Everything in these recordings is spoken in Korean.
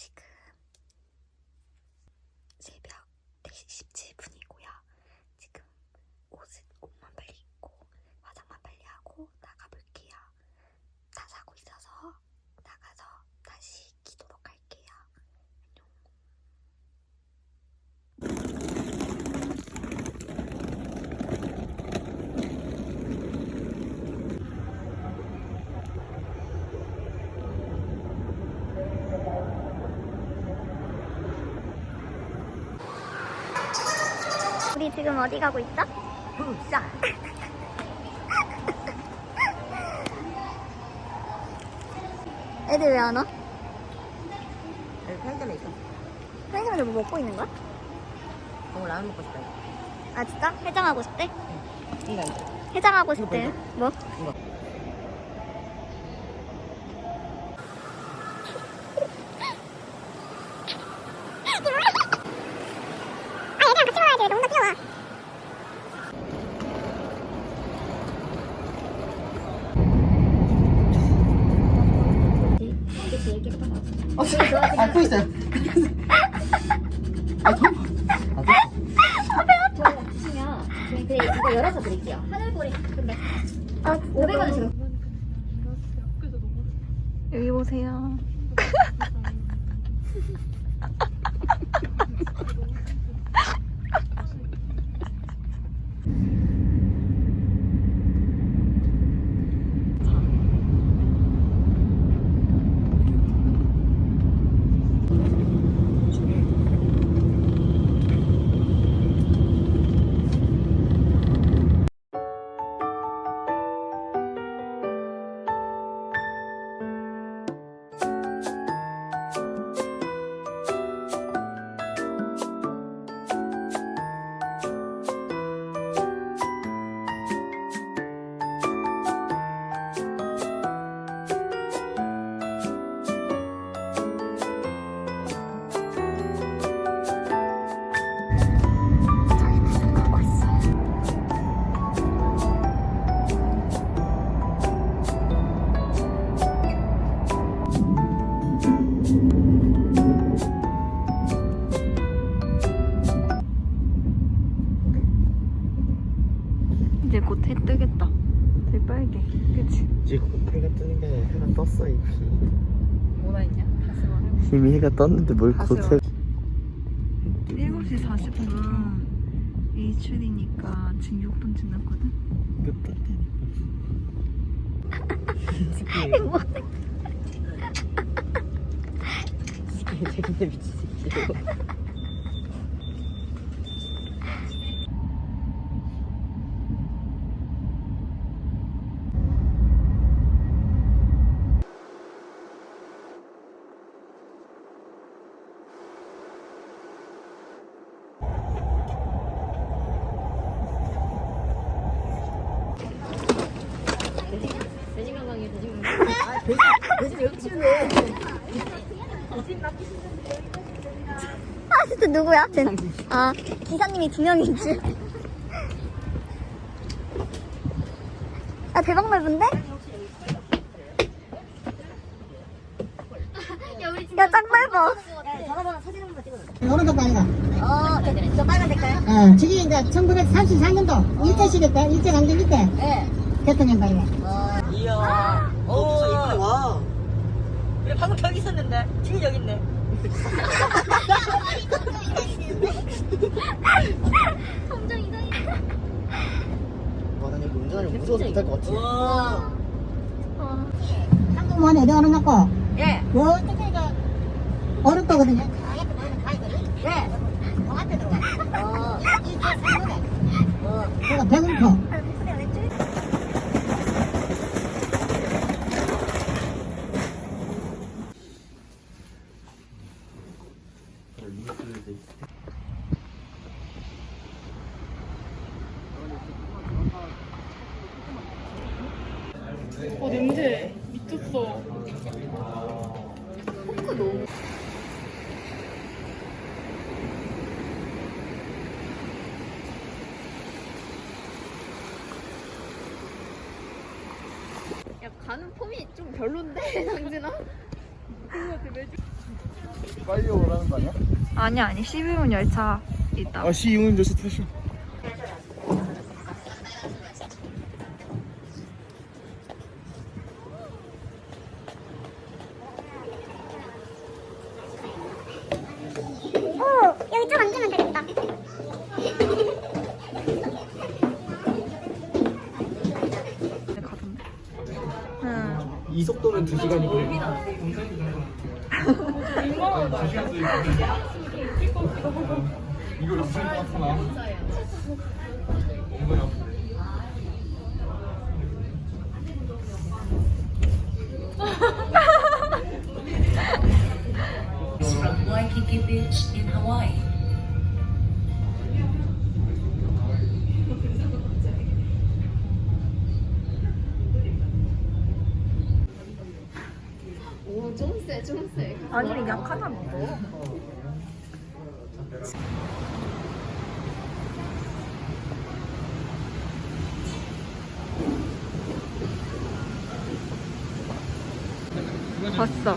지금 새벽 4시 17분이고요. 지금 옷을, 옷만 빨리 입고 화장만 빨리 하고 나가볼게요. 다 사고 있어서 나가서 다시 키도록 할게요. 안녕. 우리 지금 어디 가고 있죠? 부산. 애들 왜 안 와? 여기 편의점에 있어. 편의점에서 뭐 먹고 있는 거야? 오늘 라면 먹고 싶다. 아 진짜? 해장하고 싶대? 이거 이거. 해장하고 싶대. 뭐? 이거. 아 얘랑 같이 먹어야지. 너무 더 귀여워. 안고 있 떴는데 뭘 해? 7시 40분 A출이니까 지금 6분 지났거든? 끝났다니까 미친 새끼. 돼지 건강이에요, 돼지 건강. 아. 아 진짜 누구야? 쟤. 아 기사님이 두 명이지. 아 대박 넓은데? 야짱 넓어. 찍어. 오른쪽 방이다. 어, 저, 저 빨간 색깔. 어, 저기 이제 1934년도 일제 시대 때, 일제 강점기 때 네. 대통령 방이네. 이야. 오, 이쁘네, 와. 우리 방금 저기 있었는데. 지금 여기 있네. 와난 여기 운전하면 무서워서 못할 것 같아 와. 한국만 어디 어느 놓고, 예. 요, 저기 이제, 오른쪽거든요. 네. 어. 어. 그가 백운포. 어 냄새 미쳤어. 폼이 좀 별론데 상진아? 빨리 오라는 거 아니야? 아니 아니 12분 열차 있다. 아, 시 이용 열차 타시. 오 이 속도면 2 시간이고. 이거 무슨 파트나? from Waikiki Beach in Hawaii. 아니 약하나 먹어. 봤어.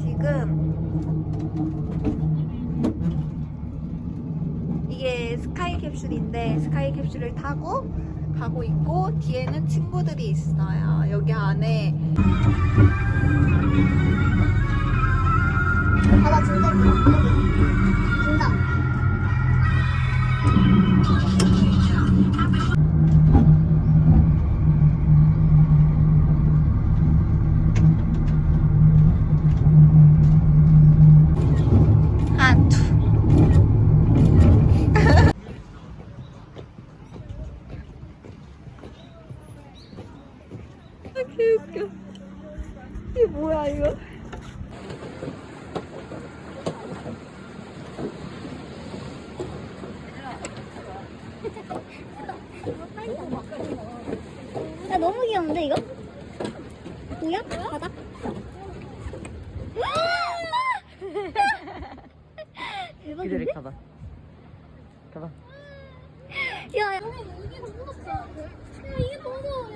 지금 이게 스카이 캡슐인데 스카이 캡슐을 타고 가고 있고 뒤에는 친구들이 있어요. 여기 안에 진짜 진짜. 한투. 아, 개웃겨. 이게 뭐야, 이거? 야 너무 귀여운데 이거? 뭐야? 바다? 대박인데? 가봐. 가봐. 야, 야. 이게 너무 무섭다. 야, 이게 더 무서워.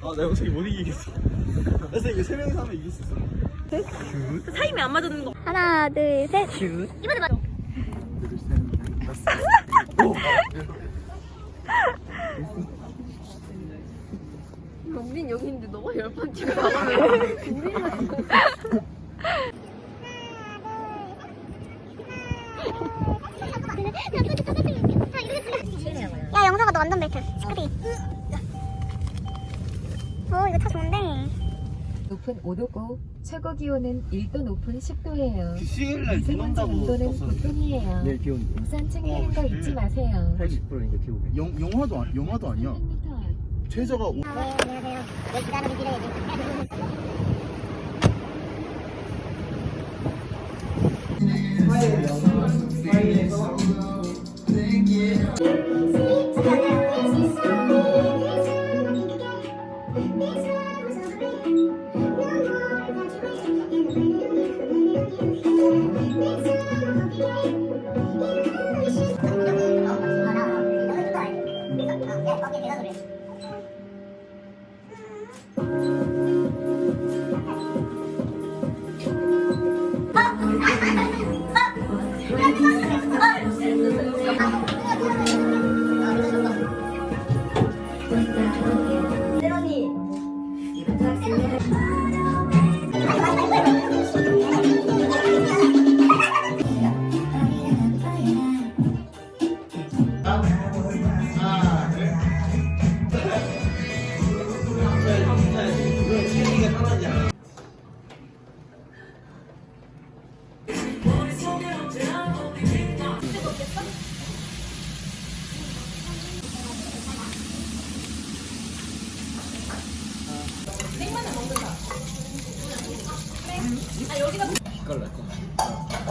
아, 나 여기서 못 이기겠어. 그래서 이거 세 명이서 하면 이길 수 있어. 타임이 안 맞는 거. 하나, 둘, 셋. 이번에 맞. 경빈 여기 있는데 너가 열번 찍어 야, 영상아, 너 완전 벨트. 스크린. 오, 이거 차 좋은데. 높은 5도고 최고 기온은 1도 높은 10도예요. 수요일날 눈 미세먼지 온다고 농도는 썼어. 보통이에요. 내일 비 온대. 우산 챙기는 거 잊지 마세요. 80%니까 비 오게. 영, 영화도, 아- 영화도 아니야. 100m 최저가 오- 네, 안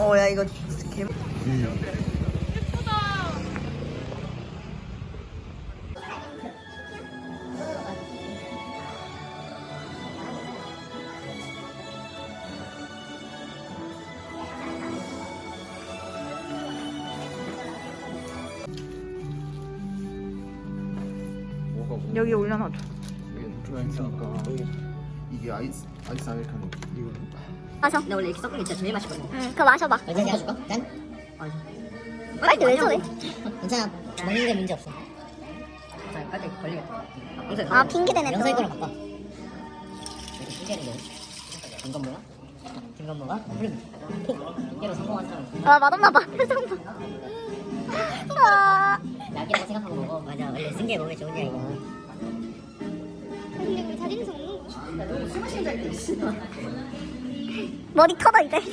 어야 이거 개. 여기 올려놔줘. 이게 아이스 아이스 아메리카노 이거 마셔. 나 원래 이렇게 섞은 게 진짜 제일 맛있거든. 응, 그거 마셔봐. 일단 내가 줄까? 난 빨리 왜 저래? 괜찮아 먹는 게 문제 없어 자, 깔때 걸리겠다. 영상에 아, 핑계 대네. 영상이 또. 거랑 바꿔 이렇게 신기하는 게 김건모가? 김건모가? 물론 핑계로 성공한 사람 아, 맛없나 봐. 표정 봐. 아. 약이라고 생각하고 먹어 맞아 원래 쓴게 몸에 좋은 약이야 근데 우리 자진해서 먹는 거 머리 터다, 이제. 머리 짱이지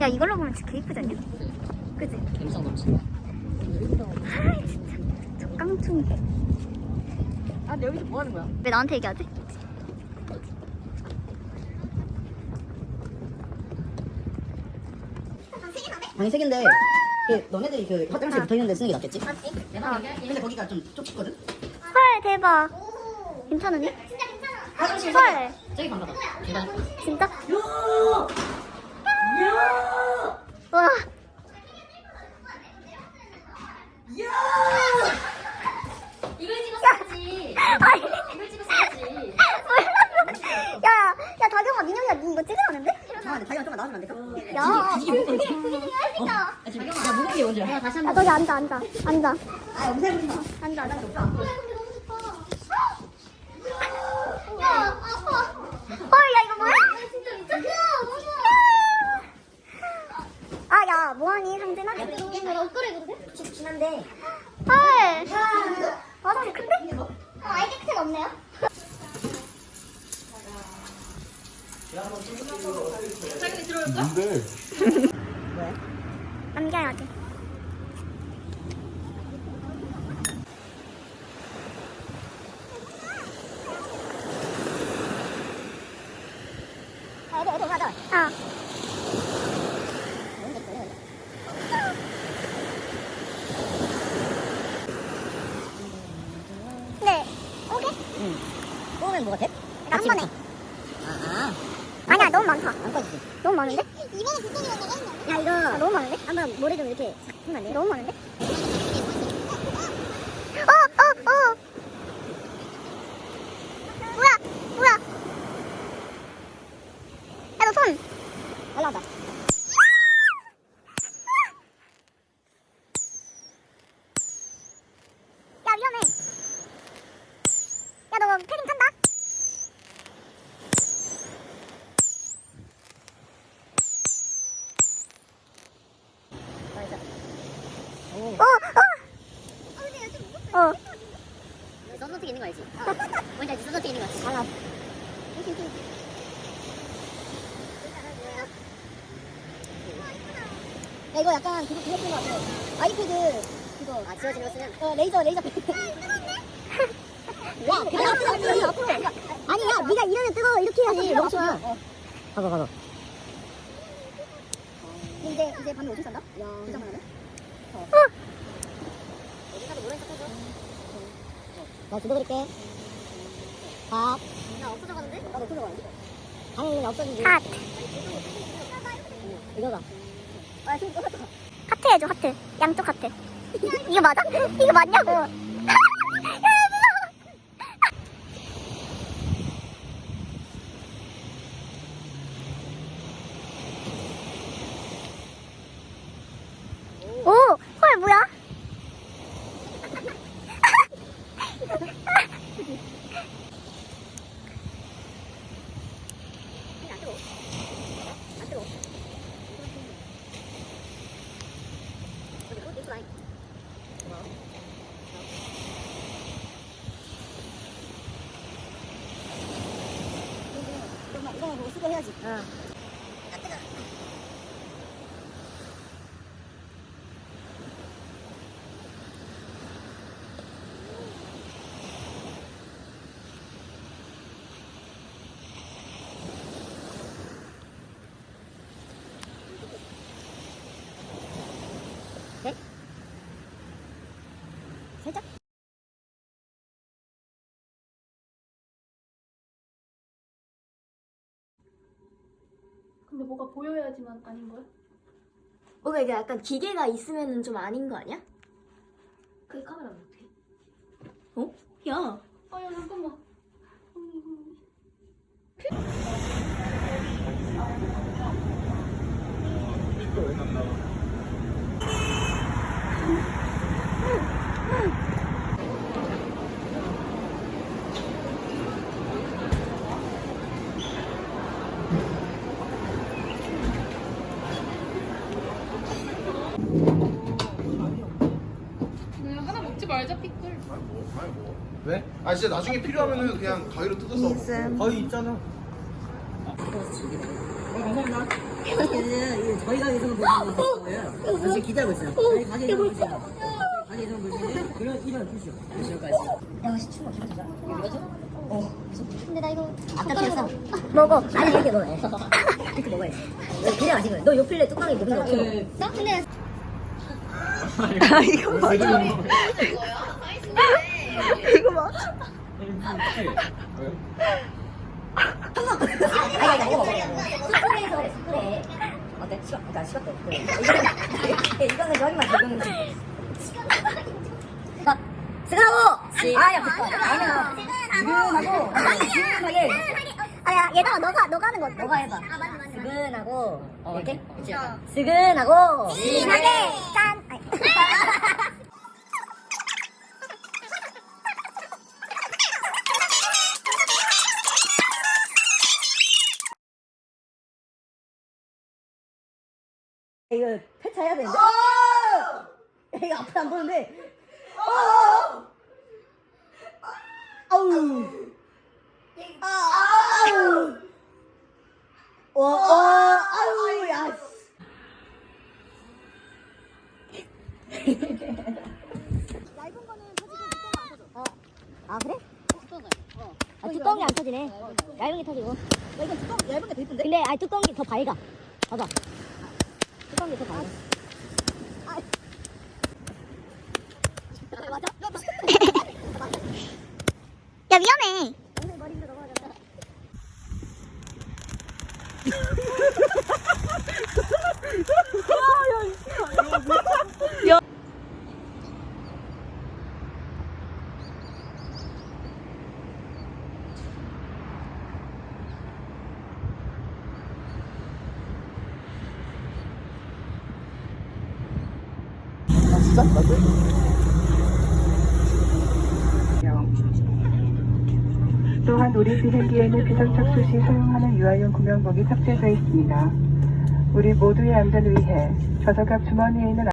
야, 이걸로 보면 진짜 개 이쁘지 않냐? 그지? 감성 넘친다 아이, 진짜. 저 깡충이. 아, 근데 여기서 뭐 하는 거야? 왜 나한테 얘기하지? 방이 세 개인데, 그, 너네들이 그 화장실 붙어 있는 데 쓰는 게 낫겠지? 맞지? 근데 거기가 좀 좁거든? 헐, 대박. 괜찮으니? 진짜 괜찮아. 화장실 헐, 저기 방 가봐 진짜? 와. 이걸 찍었어야지. 아니. 이걸 찍었어야지. 야, 야, 다경아, 민영이가 니 이거 찍으라는데? 아, 근데 자기가 좀만 나와주면 안 돼? 야. 야, 무슨 게 먼저 야? 다시 야, 거기 앉아, 앉아. 앉아. 아, 염색 마. 앉아, 앉아. 야, 아파. 헐, 야, 이거 뭐야? 진짜 미쳤어. 아, 야, 뭐하니, 상진아? 이거 엇그리거든? 좋긴 한데. 헐. 화장실 큰데? 어, 아예 깨끗한 없네요. 뭔데? 남겨야지. 어디 어디 가자 아. 네. 오케이. 뽑으면 뭐가 돼? 나한 번에. 아아 아니야, 너무 많다. 안 꺼지지 너무 많은데? 이번에 구덩이가 나갔나? 야, 이거 아, 너무 많은데? 한번 모래 좀 이렇게 하면 안 돼? 너무 많은데? 어, 어, 어. 뭐야, 뭐야? 야, 너 손. 올라온다 야, 위험해. 야, 너 패딩 탄다? 어, 어. 어. 썬노트 있는 거 알지? 뭔지 알지? 썬노트 있는 거 알지? 알아. 야 이거 약간 그거 그거 쓴거 같아 아이패드 그거. 아 지워지는 거 쓰는 어 레이저 레이저. 야 그래 앞으로 앞으로 앞으로. 아니 야 네가 이러면 뜨거워 이렇게 해야지. 멍청아. 가봐 가봐 이제 이제 밤에 어디 산다? 야. 부장만 하네 어. 어디 가도 모른 척 해줘 나 죽어버릴게. 밥 나 없어져 가는데? 나도 없어져 가는데? 당연히 없어지지. 아 지금 똑같다 하트 해줘, 하트. 양쪽 하트. 이거 맞아? 이거 맞냐고. 야, 무서워. 오, 헐, 뭐야? 이거만 보고 쓰고 해야지 어. 살짝 근데 뭐가 보여야지만 아닌 거야? 뭔가 이게 약간 기계가 있으면 좀 아닌 거 아니야? 그 카메라 어떻게? 어? 야. 아야 잠깐만. 왜? 아 진짜 나중에 필요하면은 그냥 가위로 뜯어서 거의 있잖아. 얘는 이제 저희가 예선 보시는 거예요. 잠시 기다리고 있어요. 저희 가게 예선 보시고. 가게 예선 보시고. 그럼 이런 주시오. 주시오까지. 야, 씨, 춤 기분 좋아. 이거 밀어줘? 어. 근데 나 이거 아까 필요했어. 먹어. 아니, 이렇게 먹어야 돼. 이렇게 먹어야지. 너 그냥 마신 거야. 너 요 필레 뚜껑에 먹은 거 없어. 나 근데 아 이거 맞아 이거 맞아 아니, 아니, 이거 먹어야 돼. 스프레이에서 그래, 스프레이. 어때? 시각, 그러니까 시각도. 그래. 이거는, 이거는 저기만 적은 거지. 자, 스근하고! 아야, 됐다. 아니야. 스근하고. 스근하게. 아야, 얘들아, 너가, 너가 하는 거 어때? 너가 해봐. 아, 맞아, 맞아. 스근하고. 이렇게? 그치. 스근하고. 진하게! 짠! 아니. 이거 폐차해야 되는데? 이거 앞에 안 보는데? 아우! 아우! 와, 와, 아우, 야. 어. 아, 그래? 아, 뚜껑이 안 터지네. 얇은 게 터지고. 야, 이건 얇은 게 더 이쁜데? 근데, 아, 뚜껑이 더 밝아. 봐봐. 뚜껑이 더. 야 위험해. 또한 우리 비행기에는 비상착수 시 사용하는 유아용 구명복이 탑재되어 있습니다. 우리 모두의 안전을 위해 좌석앞 주머니에 있는